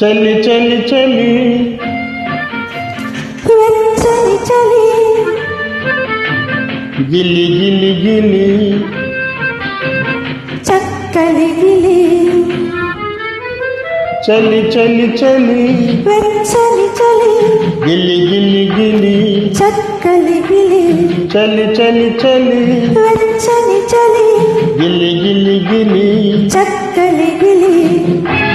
చలి చలి చలి. వెచ్చని చలి. గిలి గిలి గిలి. చక్కలి గిలి. చలి చలి చలి. వెచ్చని చలి. గిలి గిలి గిలి. చక్కలి గిలి. చలి చలి చలి. వెచ్చని చలి. గిలి గిలి గిలి. చక్కలి గిలి.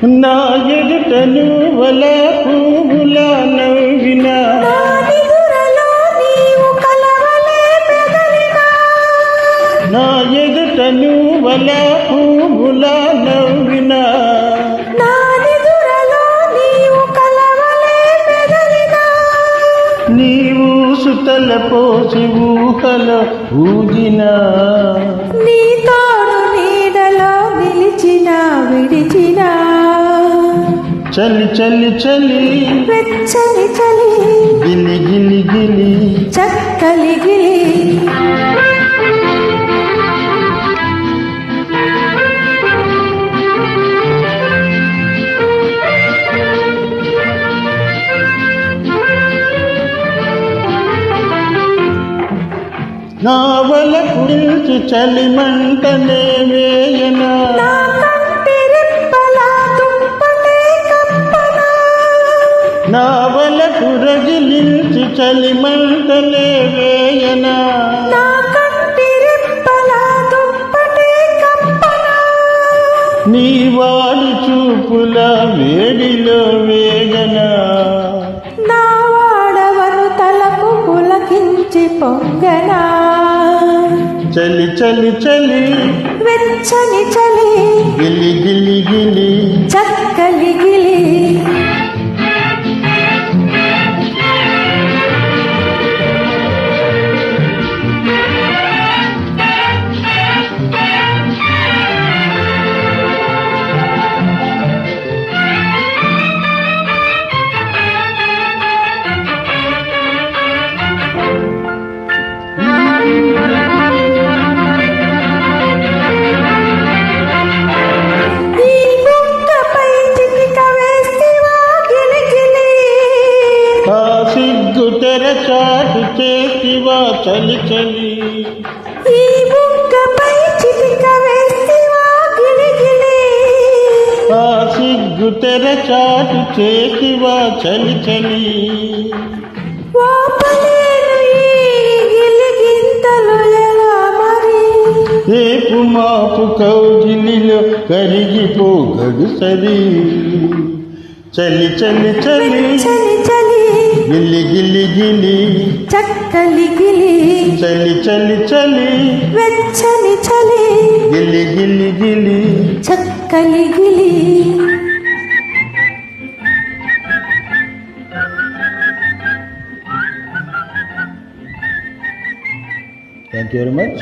నా ఎదుటను వల పువ్వుల నవ్వినా. నా నిదురలో నీవు కలవలే మెదలినా నా ఎదుటను వల పువ్వుల నవ్వినా. నీవు సుతల పోసి ఊహల నీ తోడు నిలిచిన విడిచిన. చలి చలి చలి. వెచ్చని చలి. గిలి గిలి గిలి చక్కలి గిలి. నా వల కురిచి చలి మంటనే వేయనా నా వల కురగిలించి చలి మంటనే వేయనా. నీ వాడి చూపుల వేడిలో వేగనా నా వాడవను తలకు పులకించి పొంగనా. చలి చలి చలి వెచ్చని చలి గిలి గిలి గిలి. చక్కలి గిలి. సిగ్గు తెర చాటు చేతివా చలి చలి. ఈ బుక్కపై చిటిక వేస్తివా గిలిగిలి ఆ సిగ్గు తెర చాటు చేతివా చలి చలి. రేపు మాపు కౌగిలిలో కరిగిపో గడుసరి చలి చలి చలి. చలి చలి గిల్లి గిల్లి గిలి చక్కలి గిలి చలి చలి చలి వెచ్చని చలి గిల్లి గిల్లి Geeli చక్కలి Geeli thank you very much